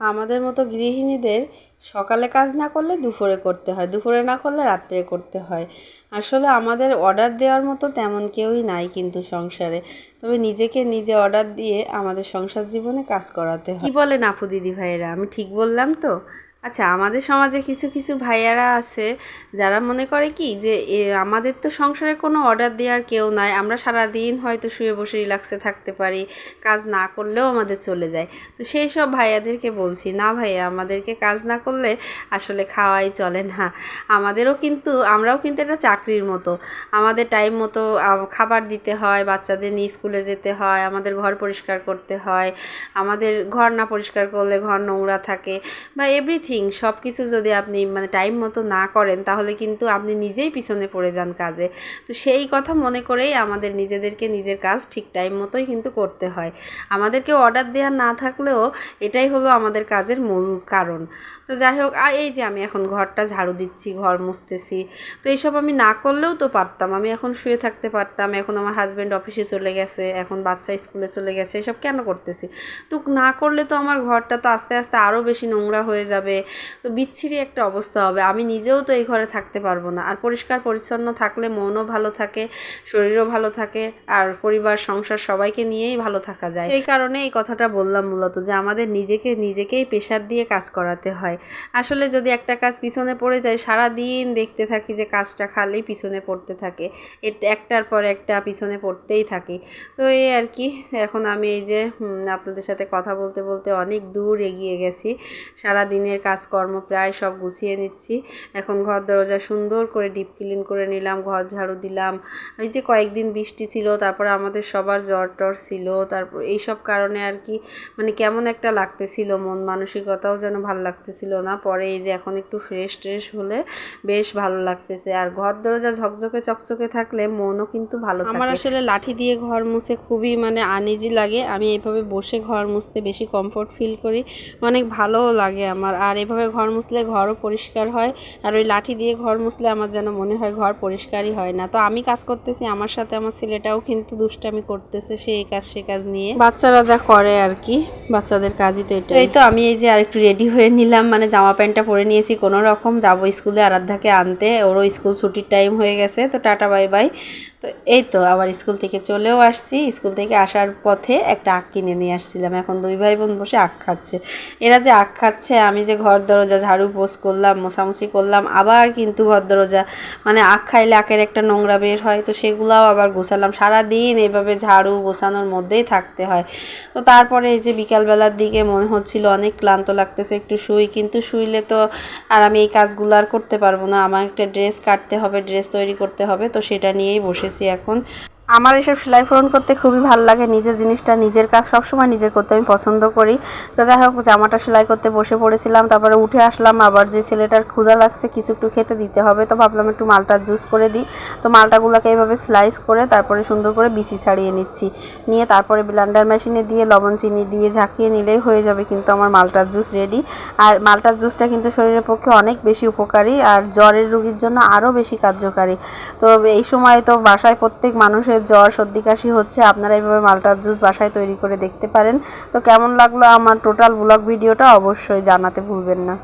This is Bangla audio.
আমাদের মতো গৃহিণীদের সকালে কাজ না করলে দুপুরে করতে হয়, দুপুরে না করলে রাত্রে করতে হয়। আসলে আমাদের অর্ডার দেওয়ার মতো তেমন কেউই নাই কিন্তু সংসারে। তবে নিজেকে নিজে অর্ডার দিয়ে আমাদের সংসার জীবনে কাজ করাতে হয়। কী বলেন আপু দিদি ভাইয়েরা? আমি ঠিক বললাম তো? আচ্ছা আমাদের সমাজে কিছু কিছু ভাইয়ারা আছে যারা মনে করে কি যে, এ, আমাদের তো সংসারে কোনো অর্ডার দেওয়ার কেউ নাই, আমরা সারাদিন হয়তো শুয়ে বসে রিল্যাক্সে থাকতে পারি, কাজ না করলেও আমাদের চলে যায়। তো সেই সব ভাইয়াদেরকে বলছি, না ভাইয়া, আমাদেরকে কাজ না করলে আসলে খাওয়াই চলে না। আমাদেরও কিন্তু, আমরাও কিন্তু একটা চাকরির মতো। আমাদের টাইম মতো খাবার দিতে হয়, বাচ্চাদের নিয়ে স্কুলে যেতে হয়, আমাদের ঘর পরিষ্কার করতে হয়, আমাদের ঘর না পরিষ্কার করলে ঘর নোংরা থাকে বা এভরিথিং সব কিছু যদি আপনি মানে টাইম মতো না করেন, তাহলে কিন্তু আপনি নিজেই পিছনে পড়ে যান কাজে। তো সেই কথা মনে করেই আমাদের নিজেদেরকে নিজের কাজ ঠিক টাইম মতোই কিন্তু করতে হয়। আমাদেরকে অর্ডার দেওয়া না থাকলেও এটাই হলো আমাদের কাজের মূল কারণ। তো যাই হোক এই যে আমি এখন ঘরটা ঝাড়ু দিচ্ছি, ঘর মুছতেছি। তো এইসব আমি না করলেও তো পারতাম। আমি এখন শুয়ে থাকতে পারতাম। এখন আমার হাজব্যান্ড অফিসে চলে গেছে। এখন বাচ্চা স্কুলে চলে গেছে। এসব কেন করতেছি? তো না করলে তো আমার ঘরটা তো আস্তে আস্তে আরও বেশি নোংরা হয়ে যাবে। তো বিচ্ছিরি একটা অবস্থা হবে। আমি নিজেও তো এই ঘরে থাকতে পারব না। আর পরিষ্কার, পরিচ্ছন্ন থাকলে মনও ভালো থাকে, শরীরও ভালো থাকে, আর পরিবার, সংসার সবাইকে নিয়েই ভালো থাকা যায়। সেই কারণে এই কথাটা বললাম মূলত যে, আমাদের নিজেকে, নিজেকেই প্রেশার দিয়ে কাজ করাতে হয়। আসলে যদি একটা কাজ পিছনে পড়ে যায় সারা দিন দেখতে থাকি যে, কাজটা খালি পিছনে পড়তে থাকে। একটার পর একটা পিছনে পড়তেই থাকি। তো এই আর কি, এখন আমি এই যে আপনাদের সাথে কথা বলতে বলতে অনেক দূর এগিয়ে গেছি। সারা দিনের কাজকর্ম প্রায় সব গুছিয়ে নিচ্ছি। এখন ঘর দরজা সুন্দর করে ডিপ ক্লিন করে নিলাম ঘর ঝাড়ু দিলাম। ওই যে কয়েকদিন বৃষ্টি ছিল তারপরে আমাদের সবার জ্বর টর ছিল তারপর এইসব কারণে আর কি মানে কেমন একটা লাগতেছিল মন মানসিকতাও যেন ভালো লাগতেছিল না। পরে এই যে এখন একটু ফ্রেশ ট্রেশ হলে বেশ ভালো লাগতেছে। আর ঘর দরজা ঝকঝকে চকচকে থাকলে মনও কিন্তু ভালো আমার আসলে লাঠি দিয়ে ঘর মুছে খুবই মানে আনইজি লাগে। আমি এইভাবে বসে ঘর মুছতে বেশি কমফোর্ট ফিল করি। অনেক ভালোও লাগে আমার। আর এভাবে ঘর মুছলে ঘরও পরিষ্কার হয় আর ওই লাঠি দিয়ে ঘর মুছলে আমার যেন মনে হয় ঘর পরিষ্কারই হয় না। তো আমি কাজ করতেছি আমার সাথে আমার ছেলেটাও কিন্তু দুষ্টামি করতেছে সে এই কাজ সে কাজ নিয়ে। বাচ্চারা যা করে আর কি বাচ্চাদের কাজই তো এটা এই তো আমি এই যে আর একটু রেডি হয়ে নিলাম মানে জামা প্যান্টটা পরে নিয়েছি কোনো রকম যাব স্কুলে আরাধ্যাকে আনতে ওরও স্কুল ছুটির টাইম হয়ে গেছে তো টাটা বাই বাই তো এই তো আবার স্কুল থেকে চলেও আসছি স্কুল থেকে আসার পথে একটা আখ কিনে নিয়ে আসছিলাম এখন দুই ভাই বোন বসে আখ খাচ্ছে। এরা যে আখ খাচ্ছে আমি যে ঘর দরজা ঝাড়ু পোস করলাম, মোছামুছি করলাম, আবার কিন্তু ঘর দরজা মানে আখ খাইলে আখের একটা নোংরা বের হয়, তো সেগুলাও আবার গোছালাম। সারাদিন এভাবে ঝাড়ু গোছানোর মধ্যেই থাকতে হয়। তো তারপরে এই যে বিকালবেলার দিকে মনে হচ্ছিল অনেক ক্লান্ত লাগতেছে, একটু শুই, কিন্তু শুইলে তো আর আমি এই কাজগুলো আর করতে পারব না। আমার একটা ড্রেস কাটতে হবে, ড্রেস তৈরি করতে হবে, তো সেটা নিয়েই বসেছি এখন। আমার এসব সেলাই ফোরন করতে খুবই ভালো লাগে, নিজের জিনিসটা নিজের কাজ সবসময় নিজে করতে আমি পছন্দ করি। তো যাই হোক, জামাটা সেলাই করতে বসে পড়েছিলাম, তারপরে উঠে আসলাম, আবার যে ছেলেটার ক্ষুধা লাগছে, কিছু একটু খেতে দিতে হবে। তো ভাবলাম একটু মালটার জুস করে দিই। তো মালটাগুলোকে এইভাবে স্লাইস করে তারপরে সুন্দর করে বিচি ছাড়িয়ে নিচ্ছি। নিয়ে তারপরে ব্লান্ডার মেশিনে দিয়ে লবণ চিনি দিয়ে ঝাঁকিয়ে নিলেই হয়ে যাবে কিন্তু আমার মালটার জুস রেডি আর মালটার জুসটা কিন্তু শরীরের পক্ষে অনেক বেশি উপকারী, আর জ্বরের রুগীর জন্য আরও বেশি কার্যকারী। তো এই সময় তো বাসায় প্রত্যেক মানুষের জ্বর, সর্দি কাশি হচ্ছে, আপনারা এইভাবে মালটার জুস বাসায় তৈরি করে দেখতে পারেন। তো কেমন লাগল আমার টোটাল ব্লগ ভিডিওটা অবশ্যই জানাতে ভুলবেন না।